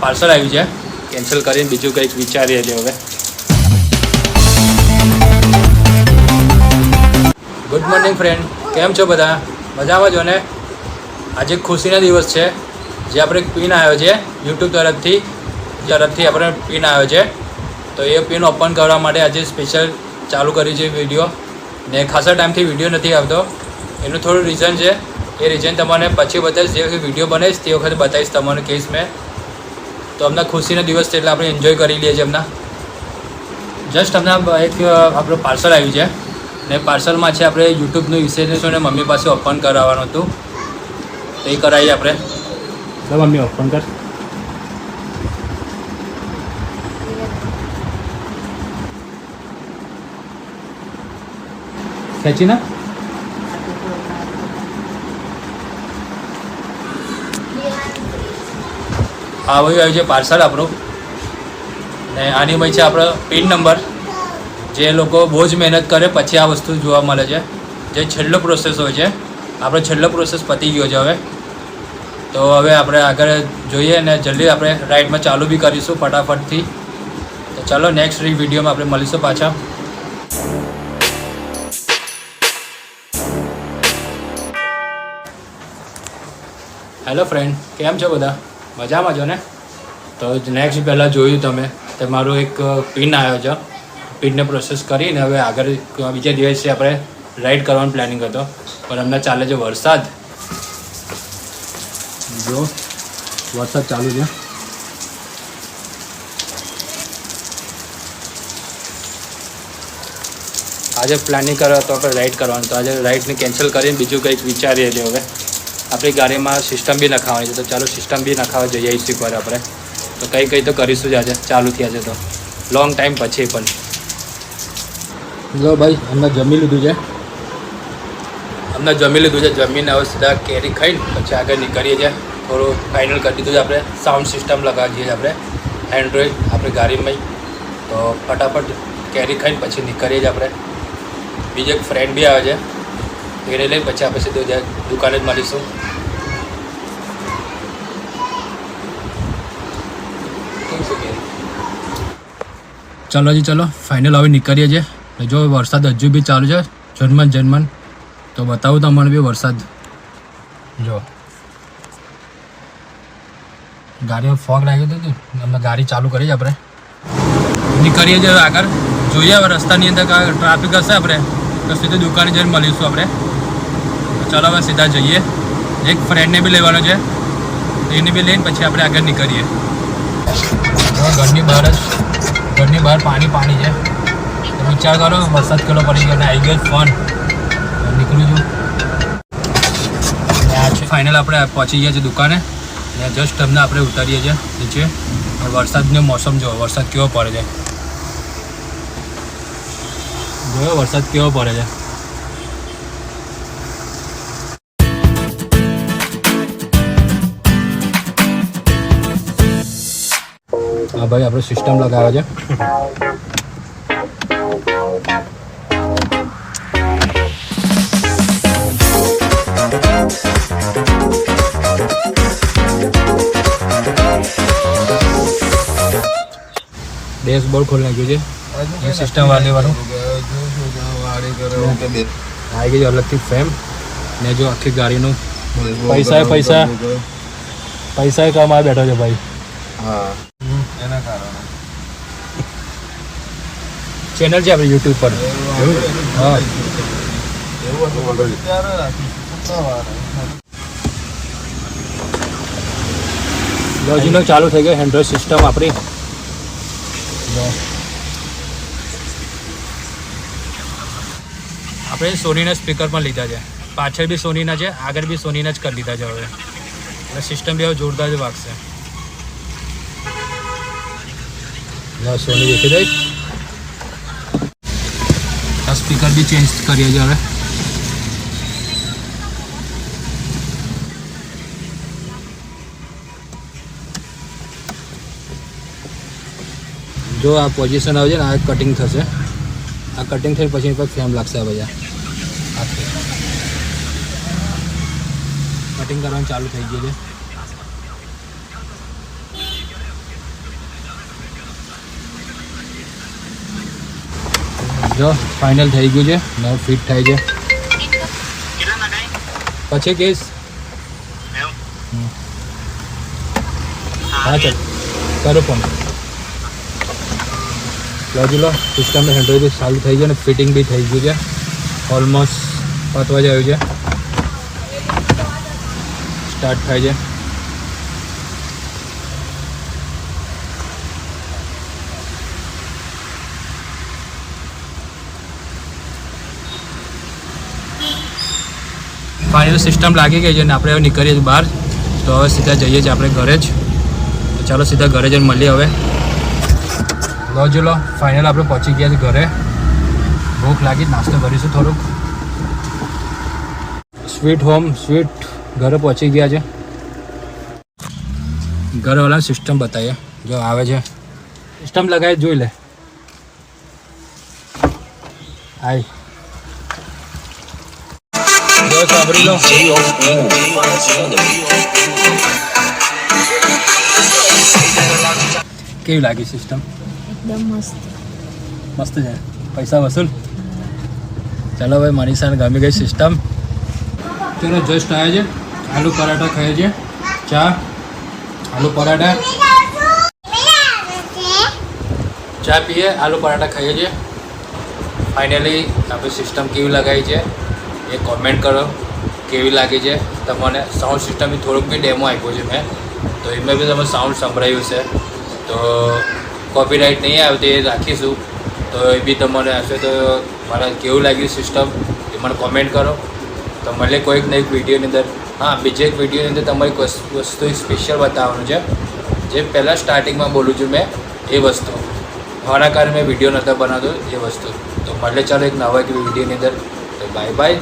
Parcel આવ્યું છે. Cancel કરીને બીજું કંઈક વિચારીએ છીએ હવે. ગુડ મોર્નિંગ ફ્રેન્ડ કેમ છો બધા? મજામાં છો ને? આજે ખુશીનો દિવસ છે. જે આપણે પિન આવ્યો છે યુટ્યુબ તરફથી તરફથી આપણે પિન આવ્યો છે. તો એ પિન ઓપન કરવા માટે આજે સ્પેશિયલ ચાલુ કર્યું છે વીડિયો. ને ખાસા ટાઈમથી વીડિયો નથી આવતો. એનું થોડું રીઝન છે. એ રીઝન તમને પછી બતાવીશ. જે વખતે વીડિયો બનાવીશ, તે વખતે બતાવીશ તમને કેસ મેં. તો અમને ખુશીનો દિવસ છે એટલે આપણે એન્જોય કરી લઈએ છીએ એમના. જસ્ટ હમણાં એક આપણું પાર્સલ આવ્યું છે. ને પાર્સલમાં છે આપણે યુટ્યુબનું વિશેષ ને મમ્મી પાસે ઓપન કરાવવાનું હતું. તો એ કરાવીએ આપણે. મમ્મી ઓપન કર. ખેંચી ના આ બધું આવ્યું છે પાર્સલ આપણું. ને આની પછી છે આપણો પિન નંબર. જે લોકો બહુ જ મહેનત કરે, પછી આ વસ્તુ જોવા મળે છે. જે છેલ્લો પ્રોસેસ હોય છે. આપણો છેલ્લો પ્રોસેસ પતી ગયો છે હવે. તો હવે આપણે આગળ જોઈએ અને જલ્દી આપણે રાઈડમાં ચાલુ બી કરીશું ફટાફટથી. તો ચાલો નેક્સ્ટ વિડીયોમાં આપણે મળીશું પાછા. હેલો ફ્રેન્ડ કેમ છો બધા? મજામાં છો ને? તો નેક્સ્ટ પહેલાં જોયું તમે તે મારો એક પિન આવ્યો છે. પિનને પ્રોસેસ કરીને હવે આગળ બીજા દિવસે આપણે રાઈડ કરવાનું પ્લાનિંગ હતો. પણ હમણાં ચાલે છે વરસાદ. જો, વરસાદ ચાલુ છે. આજે પ્લાનિંગ કર્યો તો આપણે રાઈડ કરવાનું. તો આજે રાઈડને કેન્સલ કરીને બીજું કંઈક વિચારીએ છીએ હવે. આપણી ગાડીમાં સિસ્ટમ બી નખાવાની છે તો ચાલો સિસ્ટમ બી નખાવા જઈએ આવીશું એકવાર આપણે. તો કંઈ કંઈ તો કરીશું જ આજે ચાલુ થયા છે તો. લોંગ ટાઈમ પછી પણ. જો ભાઈ અમને જમી લીધું છે. અમને જમી લીધું છે જમીને હવે સીધા કેરી ખાઈને પછી આગળ નીકળીએ છીએ. થોડું ફાઇનલ કરી દીધું છે આપણે. સાઉન્ડ સિસ્ટમ લગાવીએ છીએ આપણે. એન્ડ્રોઈડ આપણી ગાડીમાં તો ફટાફટ કેરી ખાઈને પછી નીકળીએ છીએ આપણે. બીજો એક ફ્રેન્ડ બી આવે છે. એને લઈને પછી આપણે સીધું દુકાને જ મળીશું. ચલો જી, ચલો. ફાઇનલ હવે નીકળીએ છીએ. જો વરસાદ હજુ બી ચાલુ છે જન્મન જન્મન તો બતાવું તમને બી વરસાદ. જો. ગાડીમાં ફોગ લાગ્યું હતો અમે ગાડી ચાલુ કરી આપણે. નીકળીએ છીએ આગળ. જોઈએ હવે રસ્તાની અંદર ટ્રાફિક હશે આપણે, તો સીધું દુકાને જઈને મળીશું આપણે. ચાલો હવે સીધા જઈએ. એક ફ્રેન્ડને બી લેવાનો છે. એને બી લઈને પછી આપણે આગળ નીકળીએ. ઘરની બહાર જ ઘરની બહાર પાણી પાણી છે. તો વિચાર કરો, વરસાદ કેટલો પડી ગયો અને આવી ગયો ફોન. નીકળું છું. ફાઇનલ આપણે પહોંચી ગયા છે દુકાને. અને જસ્ટ તમને આપણે ઉતારીએ છીએ. નીચે વરસાદનો મોસમ જોવો વરસાદ કેવો પડે છે. જોયો વરસાદ કેવો પડે છે? હા ભાઈ, આપણે સિસ્ટમ લગાવે છે. ડેશબોર્ડ ખોલી નાખ્યું છે. સિસ્ટમ વાળી વાળું આવી ગઈ અલગથી ફ્રેમ ને જો આખી ગાડીનું પૈસા પૈસા. પૈસા કમાવા બેઠો છે ભાઈ. હા. એના કારણે. ચેનલ છે આપણે યુટ્યુબ પર. હા. એવું હતું ત્યારે રાખીશું. સવારે લોજીનો ચાલુ થઈ ગયો એન્ડ્રોઈડ સિસ્ટમ આપણી. જો. આપણે સોનીના સ્પીકર પણ લીધા છે. પાછળ બી સોનીના છે આગળ બી સોનીના જ કરી લીધા છે હવે. એટલે સિસ્ટમ બી હવે જોરદાર જ વાગશે. જો સોની દેખી દઈ આ સ્પીકર બી ચેન્જ કરીએ છીએ હવે જો આ પોઝિશન આવે છે ને આ કટિંગ થશે આ કટિંગ થઈ પછી એની પર ફ્રેમ લાગશે આ બધા આખી કટિંગ કરવાનું ચાલુ થઈ ગયું છે જો ફાઇનલ થઈ ગયું છે. નવ ફિટ થાય છે. પછી કહીશ હમ. હા, ચાલ. કરો ફોન બાજુ લો. સિસ્ટમ હેન્ડલ બી ચાલુ થઈ ગયું અને ફિટિંગ બી થઈ ગયું છે. ઓલમોસ્ટ પતવા જ આવ્યું છે. સ્ટાર્ટ થાય છે. ફાઇનલ સિસ્ટમ લાગી ગઈ છે અને આપણે હવે નીકળીએ છીએ બહાર, તો હવે સીધા જઈએ છીએ આપણે ઘરે જ. ચાલો સીધા ઘરે જઈને મળીએ હવે. લો જો લો ફાઇનલ આપણે પહોંચી ગયા છીએ ઘરે. ભૂખ લાગી, નાસ્તો કરીશું થોડુંક. સ્વીટ હોમ સ્વીટ ઘરે પહોંચી ગયા છે. ઘરવાળા સિસ્ટમ બતાવીએ, જો આવે છે. સિસ્ટમ લગાવી, જોઈ લે. આય. જો સાંભળી લો કેવી લાગી સિસ્ટમ એકદમ મસ્ત મસ્ત છે પૈસા વસૂલ ચાલો ભાઈ મનીષાને ગમી ગઈ સિસ્ટમ ચલો જસ્ટ આવ્યા છે આલુ પરાઠા ખાઈએ છે ચા આલુ પરાઠા ચા પીએ આલુ પરાઠા ખાઈએ છીએ ફાઇનલી આપણી સિસ્ટમ કેવી લગાવી છે એ કોમેન્ટ કરો, કેવી લાગી છે? તમને સાઉન્ડ સિસ્ટમની થોડુંક બી ડેમો આપ્યો છે મેં. તો એમાં બી તમે સાઉન્ડ સંભળાયું છે. તો કોપીરાઇટ નહીં આવતી એ રાખીશું. તો એ બી તમને હશે તો મને કેવું લાગ્યું સિસ્ટમ એ મને કોમેન્ટ કરો. તો મળે કોઈક ને એક વિડીયોની અંદર, હા, બીજે એક વિડીયોની અંદર તમારી વસ્તુ સ્પેશિયલ બતાવવાનું છે. જે પહેલાં સ્ટાર્ટિંગમાં બોલું છું મેં, એ વસ્તુ. મારા કારણે મેં વીડિયો નહોતો બનાવતો એ વસ્તુ. તો મળે ચાલો એક નવા એક વિડીયોની અંદર. તો બાય બાય